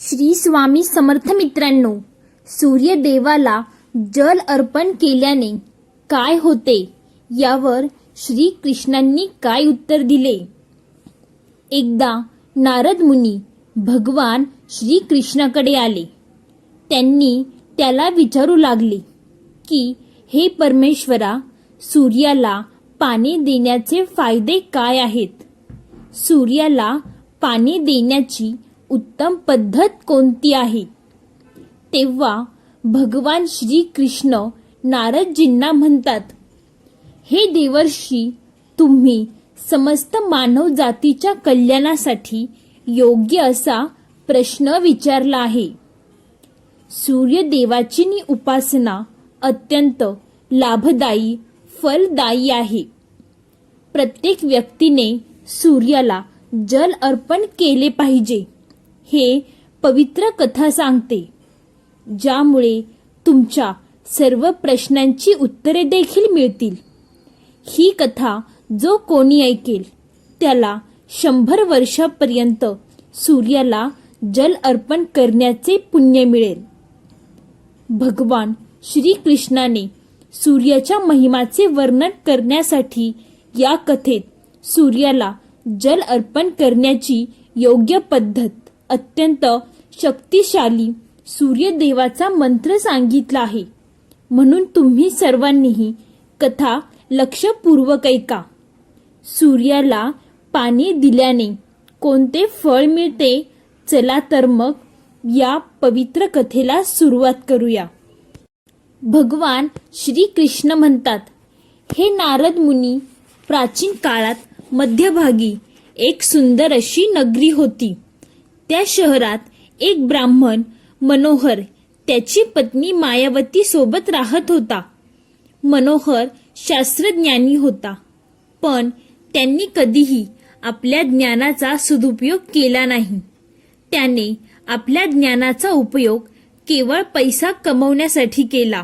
श्री स्वामी समर्थ मित्रांनो सूर्यदेवाला जल अर्पण केल्याने काय होते? यावर श्री कृष्णांनी काय उत्तर दिले? एकदा नारद मुनी भगवान श्री कृष्णाकडे आले. त्यांनी त्याला विचारू लागले की हे परमेश्वरा सूर्याला पाणी देण्याचे फायदे काय आहेत? सूर्याला पाणी देण्याची उत्तम पद्धत कोणती आहे? तेव्हा भगवान श्री कृष्ण नारदजींना म्हणतात हे देवर्षी तुम्ही समस्त मानव जातीच्या कल्याणासाठी योग्य असा प्रश्न विचारला आहे. सूर्यदेवाची नी उपासना अत्यंत लाभदायी फलदायी आहे. प्रत्येक व्यक्तीने सूर्याला जल अर्पण केले पाहिजे. हे पवित्र कथा सांगते ज्यामुळे तुमच्या सर्व प्रश्नांची उत्तरे देखील मिळतील. ही कथा जो कोणी ऐकेल त्याला शंभर वर्षापर्यंत सूर्याला जल अर्पण करण्याचे पुण्य मिळेल. भगवान श्रीकृष्णाने सूर्याच्या महिमाचे वर्णन करण्यासाठी या कथेत सूर्याला जल अर्पण करण्याची योग्य पद्धत अत्यंत शक्तिशाली सूर्यदेवाचा मंत्र सांगितला आहे. म्हणून तुम्ही सर्वांनीही कथा लक्षपूर्वक ऐका. सूर्याला पाणी दिल्याने कोणते फळ मिळते चला तर मग या पवित्र कथेला सुरुवात करूया. भगवान श्री कृष्ण म्हणतात हे नारद मुनी प्राचीन काळात मध्यभागी एक सुंदर अशी नगरी होती. त्या शहरात एक ब्राह्मण मनोहर त्याची पत्नी मायावती सोबत राहत होता. मनोहर शास्त्रज्ञानी होता. पण त्यांनी कधीही आपल्या ज्ञानाचा सदुपयोग केला नाही. त्याने आपल्या ज्ञानाचा उपयोग केवळ पैसा कमवण्यासाठी केला.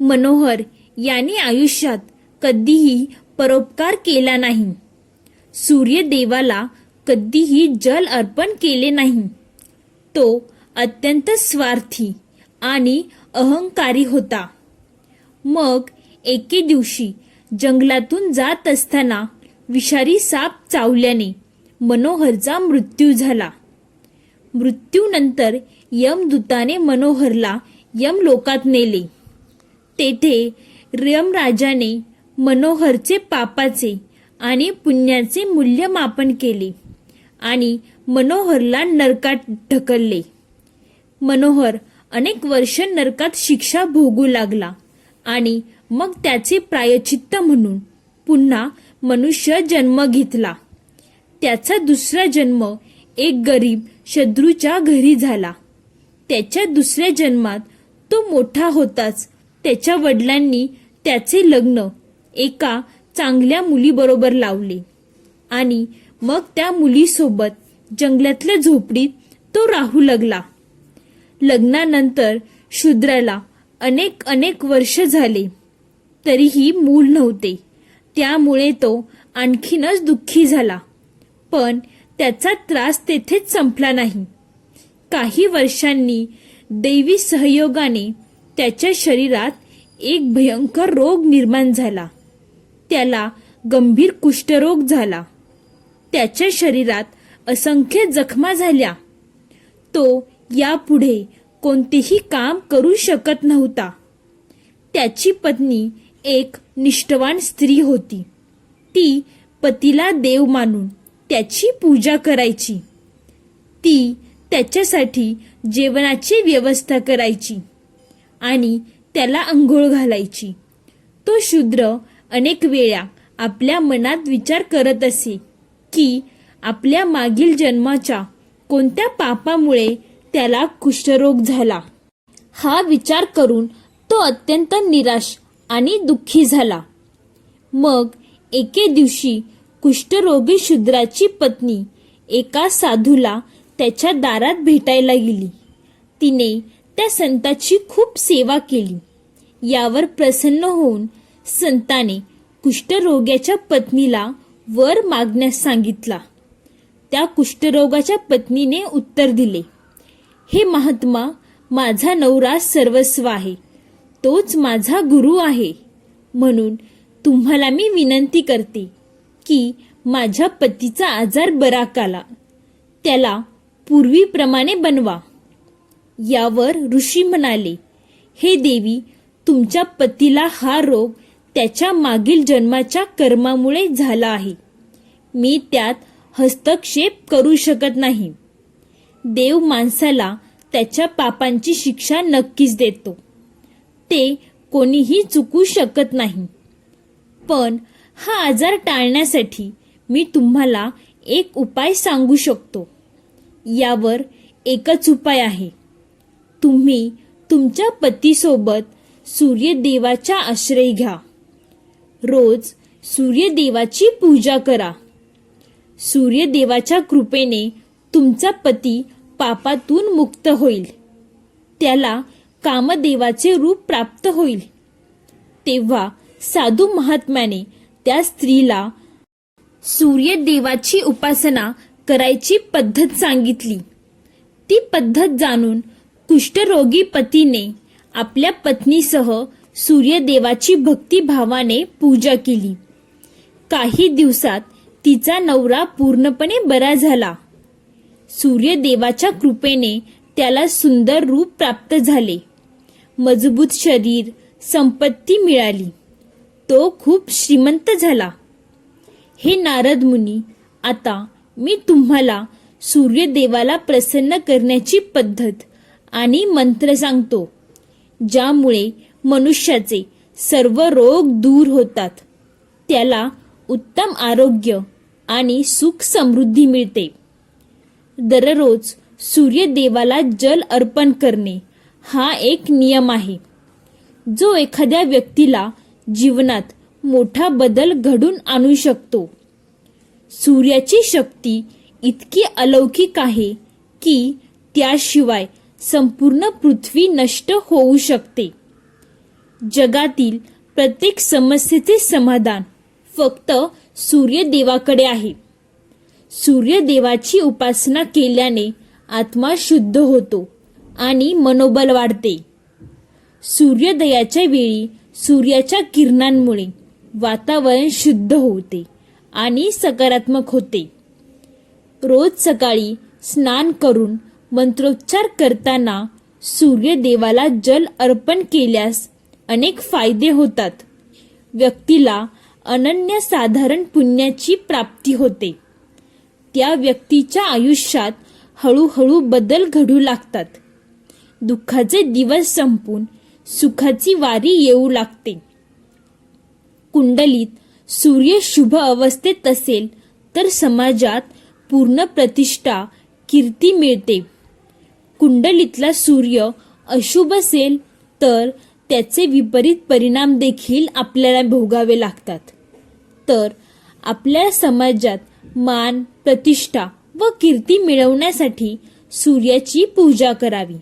मनोहर याने आयुष्यात कधीही परोपकार केला नाही. सूर्यदेवाला कधीही जल अर्पण केले नाही. तो अत्यंत स्वार्थी आणि अहंकारी होता. मग एके दिवशी जंगलातून जात असताना विषारी साप चावल्याने मनोहरचा मृत्यू झाला. मृत्यूनंतर यमदूताने मनोहरला यमलोकात नेले. तेथे यमराजाने मनोहरचे पापाचे आणि पुण्याचे मूल्यमापन केले. आणि मनोहरला नरकात ढकलले. मनोहर अनेक वर्ष नरकात शिक्षा भोगू लागला आणि मग त्याचे प्रायचित्त म्हणून पुन्हा मनुष्य जन्म घेतला. त्याचा दुसरा जन्म एक गरीब शत्रूच्या घरी झाला. त्याच्या दुसऱ्या जन्मात तो मोठा होताच त्याच्या वडिलांनी त्याचे लग्न एका चांगल्या मुलीबरोबर लावले आणि मग त्या मुलीसोबत जंगलातल्या झोपडीत तो राहू लागला. लग्नानंतर शूद्राला अनेक अनेक वर्ष झाले. तरीही मूल नव्हते. त्यामुळे तो आणखीनच दुःखी झाला. पण त्याचा त्रास तेथेच संपला नाही. काही वर्षांनी दैवी सहयोगाने त्याच्या शरीरात एक भयंकर रोग निर्माण झाला. त्याला गंभीर कुष्ठरोग झाला. त्याच्या शरीरात असंख्य जखमा झाल्या. तो यापुढे कोणतेही काम करू शकत नव्हता. त्याची पत्नी एक निष्ठवान स्त्री होती. ती पतीला देव मानून त्याची पूजा करायची. ती त्याच्यासाठी जेवणाची व्यवस्था करायची आणि त्याला अंघोळ घालायची. तो शूद्र अनेक वेळा आपल्या मनात विचार करत असे. की आपल्या मागील जन्माच्या कोणत्या पापामुळे त्याला कुष्ठरोग झाला? हा विचार करून तो अत्यंत निराश आणि दुःखी झाला. मग एके दिवशी कुष्ठरोगी शूद्राची पत्नी एका साधूला त्याच्या दारात भेटायला गेली. तिने त्या संताची खूप सेवा केली. यावर प्रसन्न होऊन संताने कुष्ठरोग्याच्या पत्नीला वर मागण्यास सांगितला. त्या कुष्ठरोगाच्या पत्नीने उत्तर दिले हे महात्मा माझा नवरा सर्वस्व आहे. तोच माझा गुरु आहे. म्हणून तुम्हाला मी विनंती करते की माझ्या पतीचा आजार बरा काला. त्याला पूर्वीप्रमाणे बनवा. यावर ऋषी म्हणाले हे देवी तुमच्या पतीला हा रोग त्याच्या मागील जन्माच्या कर्मामुळे झाला आहे. मी त्यात हस्तक्षेप करू शकत नाही. देव माणसाला त्याच्या पापांची शिक्षा नक्कीच देतो. ते कोणीही चुकू शकत नाही. पण हा आजार टाळण्यासाठी मी तुम्हाला एक उपाय सांगू शकतो. यावर एकच उपाय आहे. तुम्ही तुमच्या पतीसोबत सूर्यदेवाचा आश्रय घ्या. रोज सूर्यदेवाची पूजा करा. सूर्यदेवाच्या कृपेने तुमचा पती पापातून मुक्त होईल. त्याला कामदेवाचे रूप प्राप्त होईल. तेव्हा साधू महात्म्याने त्या स्त्रीला सूर्यदेवाची उपासना करायची पद्धत सांगितली. ती पद्धत जाणून कुष्ठरोगी पतीने आपल्या पत्नीसह सूर्यदेवाची भक्तिभावाने पूजा केली. काही दिवसात तिचा नवरा पूर्णपणे बरा झाला. सूर्यदेवाच्या कृपेने त्याला सुंदर रूप प्राप्त झाले. मजबूत शरीर संपत्ती मिळाली. तो खूप श्रीमंत झाला. हे नारद मुनी आता मी तुम्हाला सूर्यदेवाला प्रसन्न करण्याची पद्धत आणि मंत्र सांगतो ज्यामुळे मनुष्याचे सर्व रोग दूर होतात. त्याला उत्तम आरोग्य आणि सुख समृद्धी मिळते. दररोज सूर्यदेवाला जल अर्पण करणे हा एक नियम आहे. जो एखाद्या व्यक्तीला जीवनात मोठा बदल घडून आणू शकतो. सूर्याची शक्ती इतकी अलौकिक आहे की त्याशिवाय संपूर्ण पृथ्वी नष्ट होऊ शकते. जगातील प्रत्येक समस्येचे समाधान फक्त सूर्यदेवाकडे आहे. सूर्यदेवाची उपासना केल्याने आत्मा शुद्ध होतो आणि मनोबल वाढते. सूर्योदयाच्या वेळी सूर्याच्या किरणांमुळे वातावरण शुद्ध होते आणि सकारात्मक होते. रोज सकाळी स्नान करून मंत्रोच्चार करताना सूर्यदेवाला जल अर्पण केल्यास अनेक फायदे होतात. व्यक्तीला अनन्य साधारण पुण्याची प्राप्ती होते. त्या व्यक्तीच्या आयुष्यात हळूहळू बदल घडू लागतात. दुःखाचे दिवस संपून सुखाची वारी येऊ लागते. कुंडलीत सूर्य शुभ अवस्थेत असेल तर समाजात पूर्ण प्रतिष्ठा कीर्ती मिळते. कुंडलीतला सूर्य अशुभ असेल तर त्याचे विपरीत परिणाम देखील आपल्याला भोगावे लागतात. तर आपल्या समाजात मान प्रतिष्ठा व कीर्ती मिळवण्यासाठी सूर्याची पूजा करावी.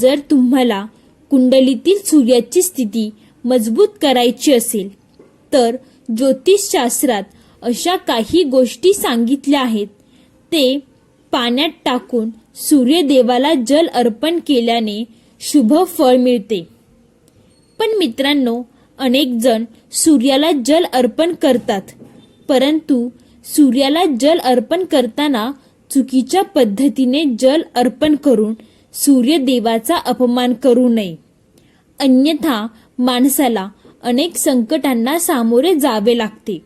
जर तुम्हाला कुंडलीतील सूर्याची स्थिती मजबूत करायची असेल तर ज्योतिषशास्त्रात अशा काही गोष्टी सांगितल्या आहेत. ते पाण्यात टाकून सूर्यदेवाला जल अर्पण केल्याने शुभ फळ मिळते. पण मित्रांनो अनेक जण सूर्याला जल अर्पण करतात. परंतु सूर्याला जल अर्पण करताना चुकीच्या पद्धतीने जल अर्पण करून सूर्यदेवाचा अपमान करू नये. अन्यथा माणसाला अनेक संकटांना सामोरे जावे लागते.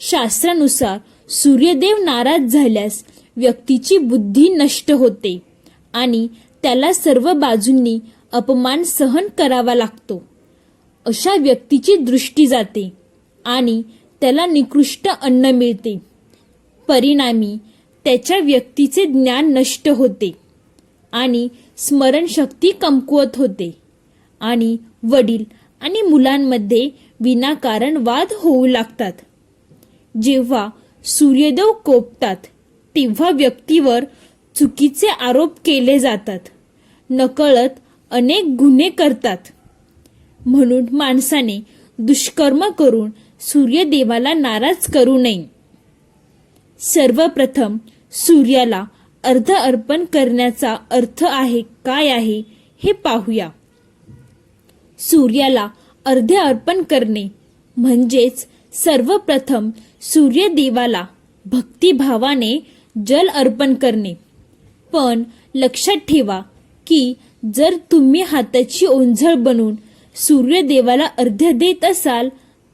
शास्त्रानुसार सूर्यदेव नाराज झाल्यास व्यक्तीची बुद्धी नष्ट होते आणि त्याला सर्व बाजूंनी अपमान सहन करावा लागतो. अशा व्यक्तीची दृष्टी जाते आणि त्याला निकृष्ट अन्न मिळते. परिणामी त्याच्या व्यक्तीचे ज्ञान नष्ट होते आणि स्मरणशक्ती कमकुवत होते आणि वडील आणि मुलांमध्ये विनाकारण वाद होऊ लागतात. जेव्हा सूर्यदेव कोपतात तेव्हा व्यक्तीवर चुकीचे आरोप केले जातात. नकळत अनेक गुन्हे करतात. म्हणून माणसाने दुष्कर्म करून सूर्यदेवाला नाराज करू नये. सर्वप्रथम सूर्याला अर्ध अर्पण करण्याचा अर्थ आहे काय आहे हे पाहूया. सूर्याला अर्धे अर्पण करणे म्हणजेच सर्वप्रथम सूर्यदेवाला भक्तिभावाने जल अर्पण करणे. पण लक्षात ठेवा की जर तुम्ही हाताची ओंझळ बनवून सूर्यदेवाला अर्ध्य देत असाल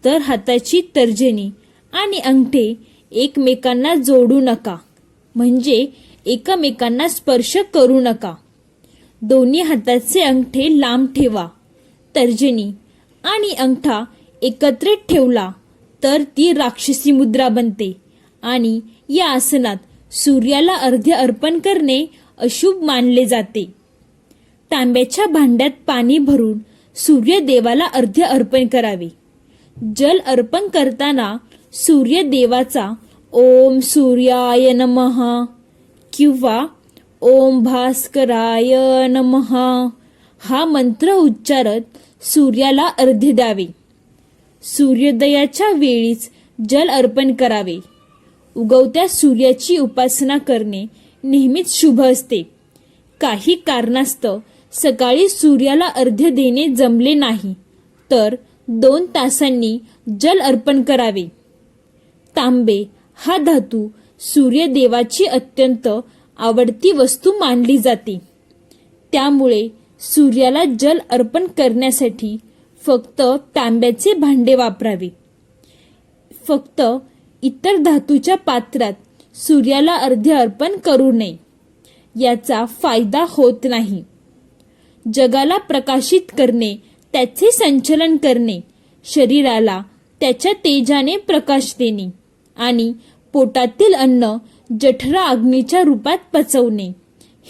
तर हाताची तर्जनी आणि अंगठे एकमेकांना जोडू नका. म्हणजे एकमेकांना स्पर्श करू नका. दोन्ही हाताचे अंगठे लांब ठेवा. तर्जनी आणि अंगठा एकत्रित ठेवला तर ती राक्षसी मुद्रा बनते आणि या आसनात सूर्याला अर्ध्य अर्पण करणे अशुभ मानले जाते. तांब्याच्या भांड्यात पाणी भरून सूर्यदेवाला अर्ध्य अर्पण करावे. जल अर्पण करताना सूर्यदेवाचा ओम सूर्याय नमहा किंवा ओम भास्कराय नमहा हा मंत्र उच्चारत सूर्याला अर्ध्य द्यावे. सूर्योदयाच्या वेळीच जल अर्पण करावे. उगवत्या सूर्याची उपासना करणे नेहमीच शुभ असते. काही कारणास्तव सकाळी सूर्याला अर्ध्य देणे जमले नाही. तर दोन तासांनी जल अर्पण करावे. तांबे हा धातू सूर्यदेवाची अत्यंत आवडती वस्तू मानली जाते. त्यामुळे सूर्याला जल अर्पण करण्यासाठी फक्त तांब्याचे भांडे वापरावे. फक्त इतर धातूच्या पात्रात सूर्याला अर्धे अर्पण करू नये. याचा फायदा होत नाही. जगाला प्रकाशित करणे त्याचे संचलन करणे शरीराला त्याच्या तेजाने प्रकाश देणे आणि पोटातील अन्न जठरा अग्नीच्या रूपात पचवणे.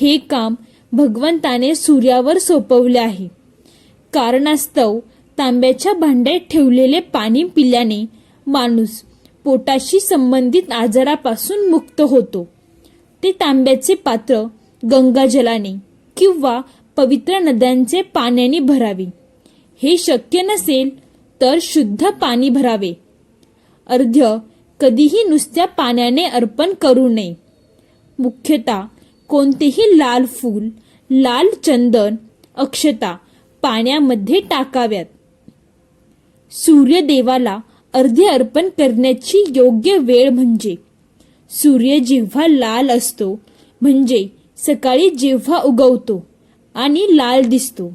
हे काम भगवंताने सूर्यावर सोपवले आहे. कारणास्तव तांब्याच्या भांड्यात ठेवलेले पाणी पिल्याने माणूस पोटाशी संबंधित आजारापासून मुक्त होतो. ते तांब्याचे पात्र गंगाजलाने किंवा पवित्र नद्यांचे पाण्याने भरावे. हे शक्य नसेल तर शुद्ध पाणी भरावे. अर्ध्य कधीही नुसत्या पाण्याने अर्पण करू नये. मुख्यतः कोणतेही लाल फूल लाल चंदन अक्षता पाण्यामध्ये टाकाव्यात. सूर्यदेवाला अर्धे अर्पण करण्याची योग्य वेळ म्हणजे सूर्य जेव्हा लाल असतो म्हणजे सकाळी जेव्हा उगवतो. आणि लाल दिसतो.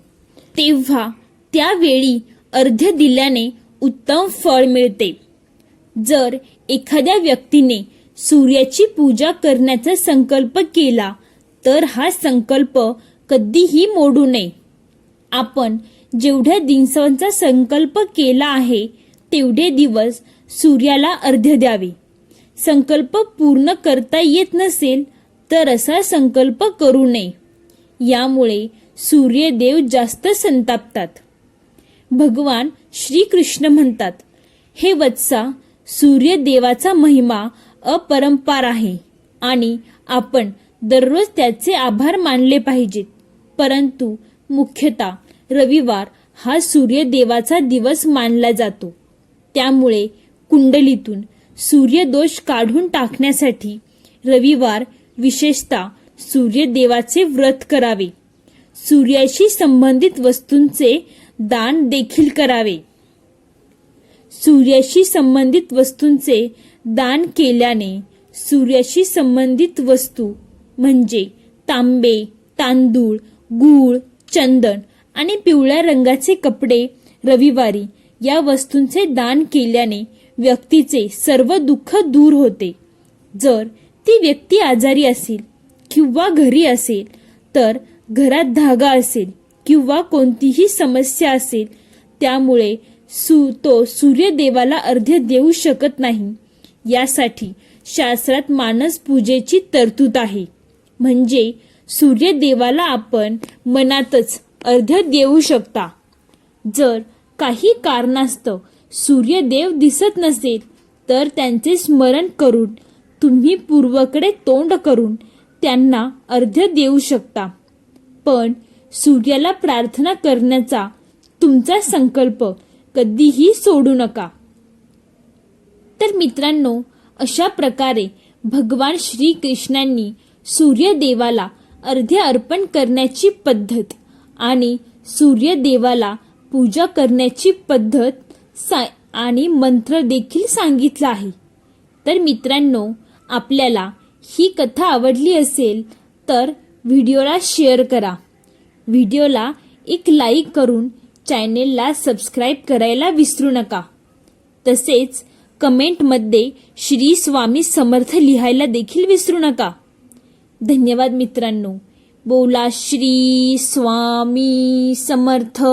तेव्हा त्यावेळी अर्ध्य दिल्याने उत्तम फळ मिळते. जर एखाद्या व्यक्तीने सूर्याची पूजा करण्याचा संकल्प केला तर हा संकल्प कधीही मोडू नये. आपण जेवढ्या दिवसांचा संकल्प केला आहे तेवढे दिवस सूर्याला अर्ध्य द्यावे. संकल्प पूर्ण करता येत नसेल तर असा संकल्प करू नये. यामुळे सूर्यदेव जास्त संतापतात. भगवान श्रीकृष्ण म्हणतात हे वत्सा सूर्यदेवाचा महिमा अपरंपार आहे आणि आपण दररोज त्याचे आभार मानले पाहिजेत. परंतु मुख्यतः रविवार हा सूर्यदेवाचा दिवस मानला जातो. त्यामुळे कुंडलीतून सूर्यदोष काढून टाकण्यासाठी रविवार विशेषतः सूर्यदेवाचे व्रत करावे. सूर्याशी संबंधित वस्तूंचे दान देखील करावे. सूर्याशी संबंधित वस्तूंचे दान केल्याने सूर्याशी संबंधित वस्तू म्हणजे तांबे तांदूळ गूळ चंदन आणि पिवळ्या रंगाचे कपडे रविवारी या वस्तूंचे दान केल्याने व्यक्तीचे सर्व दुःख दूर होते. जर ती व्यक्ती आजारी असेल किंवा घरी असेल तर घरात धागा असेल किंवा कोणतीही समस्या असेल त्यामुळे सु तो सूर्यदेवाला अर्ध्य देऊ शकत नाही. यासाठी शास्त्रात मानस पूजेची तरतूद आहे. म्हणजे सूर्यदेवाला आपण मनातच अर्ध्य देऊ शकता. जर काही कारणास्तव सूर्यदेव दिसत नसेल तर त्यांचे स्मरण करून तुम्ही पूर्वकडे तोंड करून त्यांना अर्ध्य देऊ शकता. पण सूर्याला प्रार्थना करण्याचा तुमचा संकल्प कधीही सोडू नका. तर मित्रांनो अशा प्रकारे भगवान श्रीकृष्णांनी सूर्यदेवाला अर्धे अर्पण करण्याची पद्धत आणि सूर्यदेवाला पूजा करण्याची पद्धत सा आणि मंत्र देखील सांगितला आहे. तर मित्रांनो आपल्याला ही कथा आवडली असेल तर व्हिडिओला शेअर करा. व्हिडिओला एक लाईक करून चॅनेलला सबस्क्राईब करायला विसरू नका. तसेच कमेंटमध्ये श्री स्वामी समर्थ लिहायला देखील विसरू नका. धन्यवाद मित्रांनो. बोला श्री स्वामी समर्थ.